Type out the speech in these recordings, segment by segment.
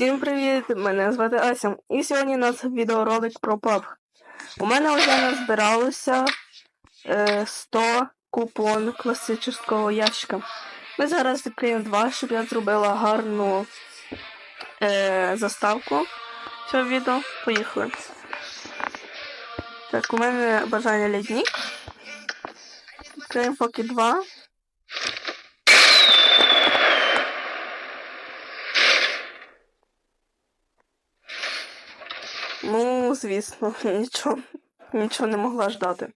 Всім привіт! Мене звати Ася. І сьогодні у нас відеоролик про PUBG. У мене вже назбиралося е, 100 купон класичного ящика. Ми зараз відкриємо два, щоб я зробила гарну е, заставку цього відео. Поїхали. Так, у мене бажання ліднік. Відкриємо поки два. Ну, звісно, нічого, нічого не могла ждати.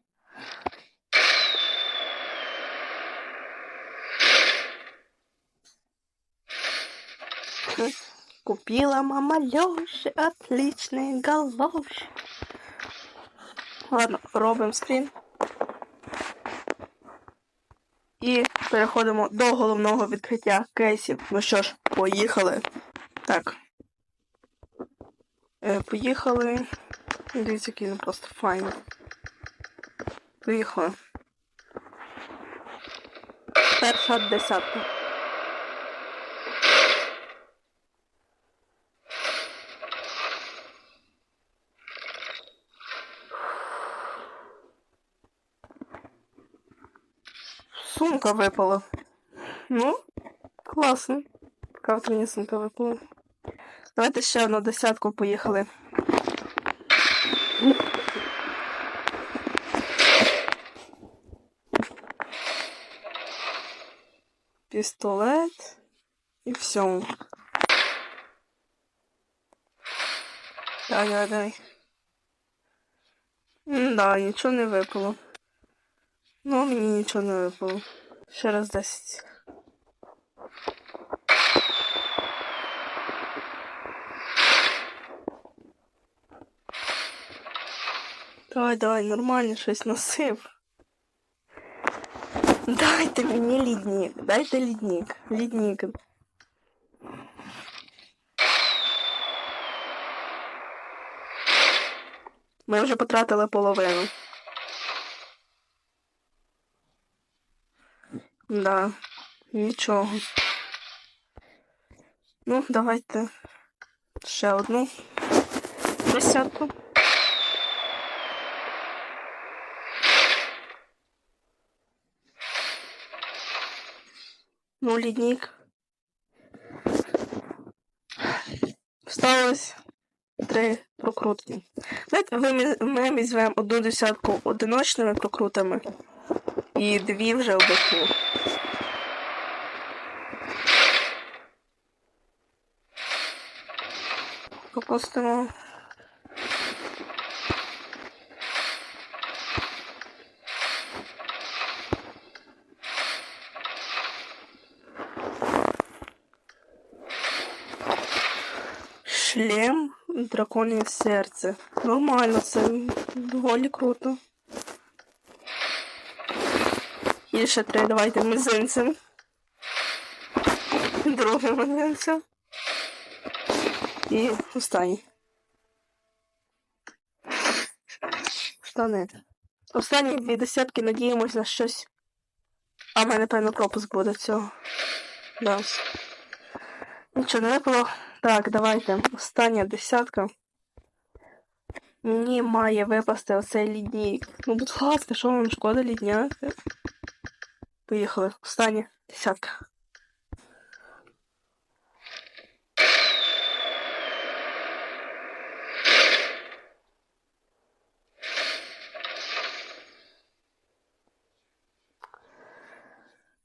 Купила мама Лёши отличные галоши. Ладно, робимо скрін. І переходимо до головного відкриття кейсів. Ну що ж, поїхали. Так. Е, поїхали. Дивіться, який він просто файний. Поїхали. Перша десятка. Сумка випала. Ну, класно. Така мені сумка випала. Давайте ще одну десятку поїхали. Пістолет і все. Давай. Да, нічого не випало. Ну, мені нічого не випало. Ще раз 10. Давай, давай, нормально щось носив. Дайте мені ліднік, дайте ліднік, ліднік. Ми вже потратили половину. Да, нічого. Ну, давайте ще одну десятку. Ну, ліднік. Осталось три прокрутки. Давайте ми візьмемо одну десятку одиночними прокрутами і дві вже обиху. Пропустимо. Шлем, драконє серце. Нормально, це доволі круто. І ще три, давайте мизинцем. Другим мизинцем. І останній. Штани. Останні дві десятки надіємось на щось. А в мене, певно, пропуск буде цього. Нічого не випало. Так, давайте. Остання десятка. Мені має випасти оцей ліднік. Ну, будь ласка, що вам шкода лідняти? Поїхали. Остання десятка.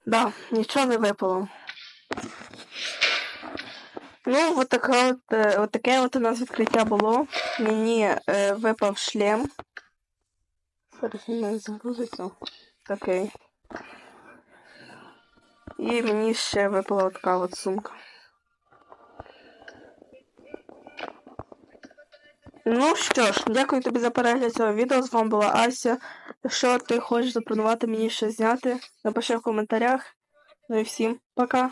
Да, нічого не випало. Ну, от, така от, е, от таке от у нас відкриття було. Мені е, випав шлем. Зараз він не загрузиться. Такий. І мені ще випала така от сумка. Ну що ж, дякую тобі за перегляд цього відео. З вами була Ася. Якщо ти хочеш запропонувати мені щось зняти, напиши в коментарях. Ну і всім пока.